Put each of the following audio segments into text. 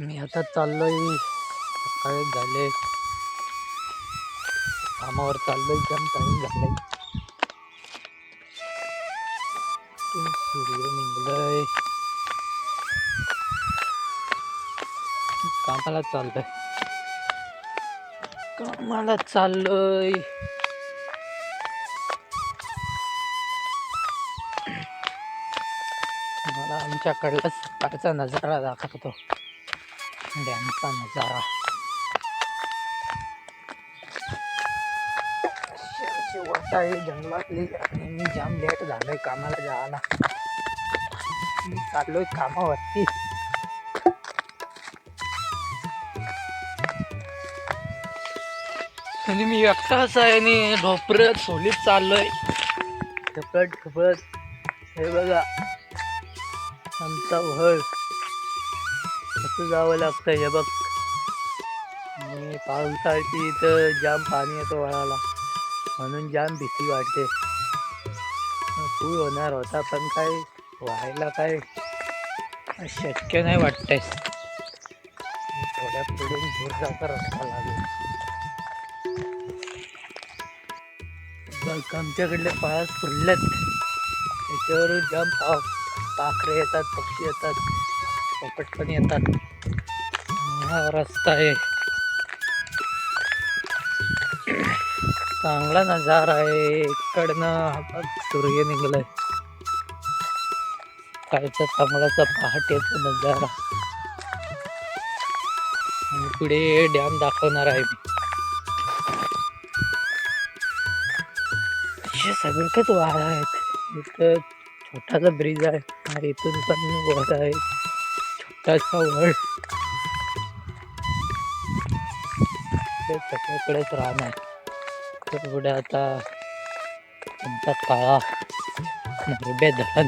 मी आता चाललोय सकाळी झाले. कामावर चाललोय जाम टाइम झालाय. सूर्य निघलाय. कामाला चाललोय. कामाला चाललोय. मला आमच्याकडला सकाळचा नजारा दाखवतो. डॅमचा नजारा शेवटची वाट आहे जंगलातली आणि मी जाम लेट झालोय कामाला जायला मी चाललोय कामावरती आणि मी एकटाच आहे आणि ढोपरत सोलीत चाललोय खपत खपत हे बघा आमचा वळ जावं लागतं हे बघ. आणि पावसाळ्याची इथं जाम पाणी येतं वळाला. म्हणून जाम भीती वाटते. पूर होणार होता पण काय व्हायला काय शक्य नाही वाटतंय. थोड्या पुढून दूर जाता रस्ता लागेल. बघ आमच्याकडले पास फुललेत त्याच्यावर जाम पाव पाखरे येतात पक्षी येतात पोपट पण येतात. हा रस्ता आहे. चांगला नजारा आहे. इकडनं सूर्य निघलाय. कालचा चांगलाचा पहाटेचा नजारा. पुढे डॅम दाखवणार आहे मी. असे सगळीकडेच वारा आहेत इथं छोटासा ब्रिज आहे. आणि इथून पण वर आहे. छोटासा वळ ते सगळीकडेच राहणार. तर पुढे आता आमचा काळा नरबे धरण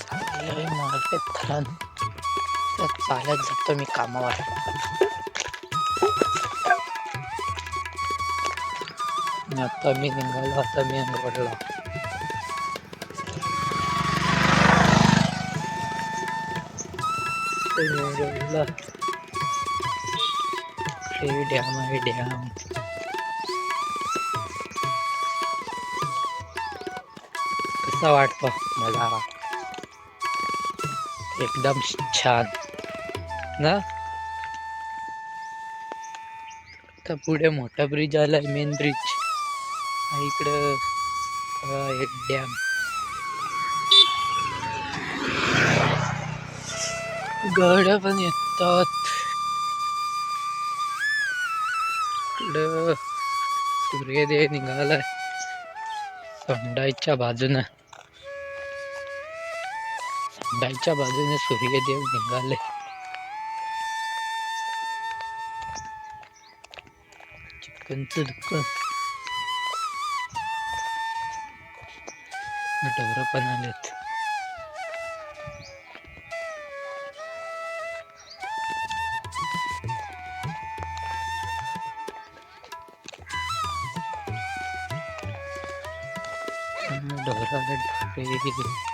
चाललंय धरण तर चालत जातो मी कामावर. आता मी निघालो आता मी अंगवडला. अंगवडला हे डॅम आहे डॅम कसा वाटतो? नजारा एकदम छान. ना? आता पुढे मोठा ब्रिज आलाय मेन ब्रिज इकडं एक डॅम गाड्या पण येतात. इकडं सूर्योदय निघालाय. संडाईच्या बाजूनं. संडाईच्या बाजूने सूर्यदेव निघाले चिकनचं दुकान डोरं पण आलेत. डोरा डोरे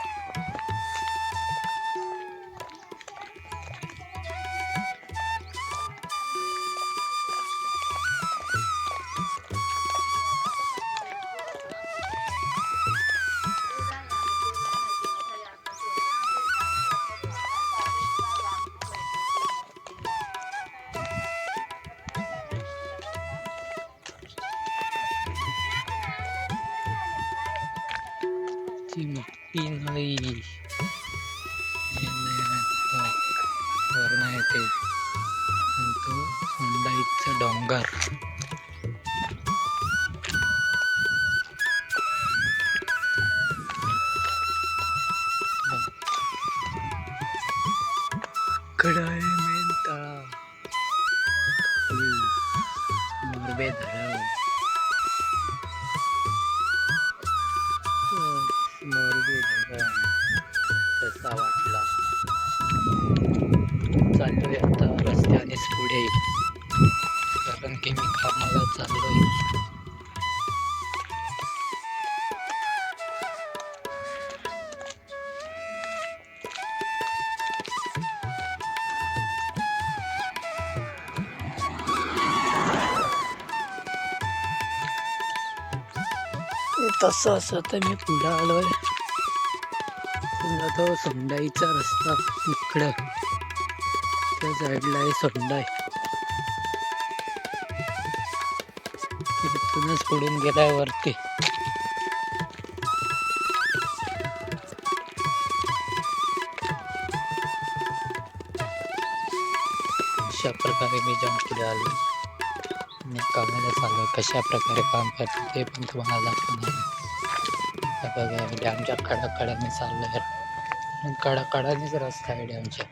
ची मोठी नळी वर्ण येते आणि तो सोंडाईचा डोंगर इकडं आहे मेन तळा मोरबे धरण जातोय आता रस्त्यानेच पुढे कारण की मी कामाला चाललोय. तसं असं तर मी पुढं आलोय. पुन्हा तो समजायचा रस्ता इकडं. त्या साईडला आहे सोंडाय तिथूनच पडून गेलाय वरती. अशा प्रकारे मी जाऊन पुढे आलो मी कामाला चालू कशा प्रकारे काम करतो ते पण तुम्हाला दाखवणार आहे. हे बघा डॅमच्या कडाकडाने चाललोय. कडाकडानेच रस्ता आहे आमच्या.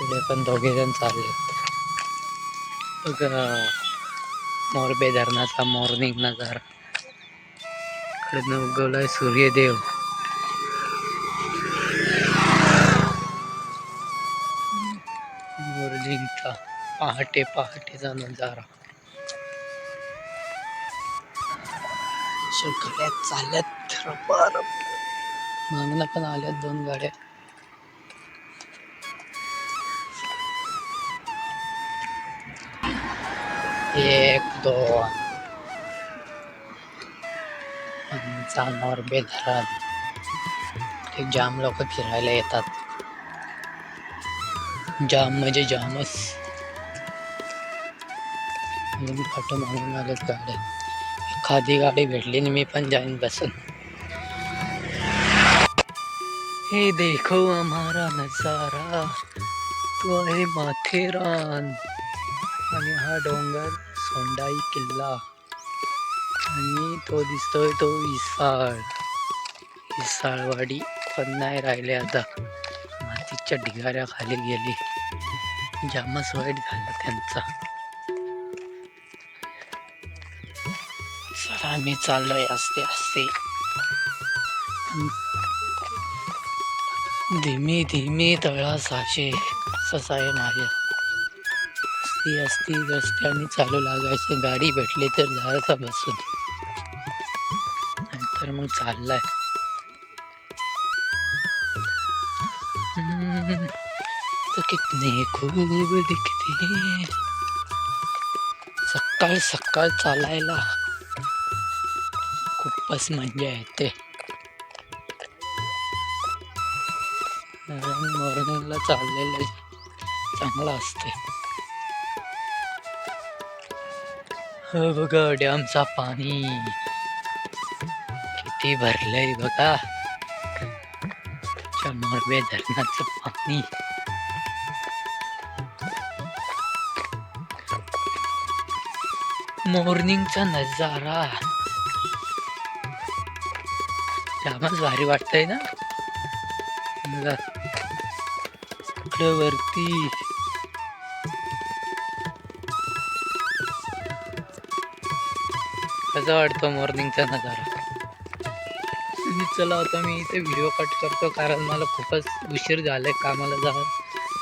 पुढे पण दोघे जण चालले. मोरबे धरणाचा मॉर्निंग नजारा उगवलाय सूर्यदेव. मॉर्निंगचा पहाटे पहाटेचा नजारा सगळ्यात चालत चालल्यात. रपारप मागणं पण आल्यात दोन गाड्या. एक दोन धरण ते जाम लोक फिरायला येतात जाम म्हणजे जामच फोटो फाटो मागून आलेत गाड्या एखादी गाडी भेटली ना मी पण जाईन बसून हे देखो हमारा नजारा तो आहे माथेरान आणि हा डोंगर सोंडाई किल्ला. आणि तो दिसतोय तो विसाळ. विसाळवाडी पण नाही राहिले आता. मातीच्या ढिगाऱ्या खाली गेली. जामच वाईट झाला त्यांचा. चला मी चाललोय असते असते धीमी धीमी तळा साशे असंच आहे माझ्या असती असती रस्त्याने चालू लागायचं. गाडी भेटली तर जायचा बसून नंतर मग चाललाय. तो कितने खूप दिखते सकाळ सकाळ चालायला खूपच मजा येते. मॉर्निंगला चाललेलं चांगलं असते. हो बघा डॅमचा पाणी. किती भरलंय बघा. त्या मोरबे धरणाचं पाणी. मॉर्निंगचा नजारा. जामच भारी वाटतंय ना? वरती? कसा वाटतो मॉर्निंगचा नजारा? चला आता मी इथे व्हिडिओ कट करतो कारण मला खूपच उशीर झालाय कामाला जा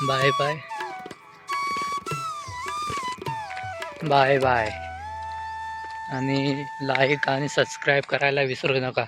बाय बाय बाय बाय आणि लाईक आणि सबस्क्राईब करायला विसरू नका.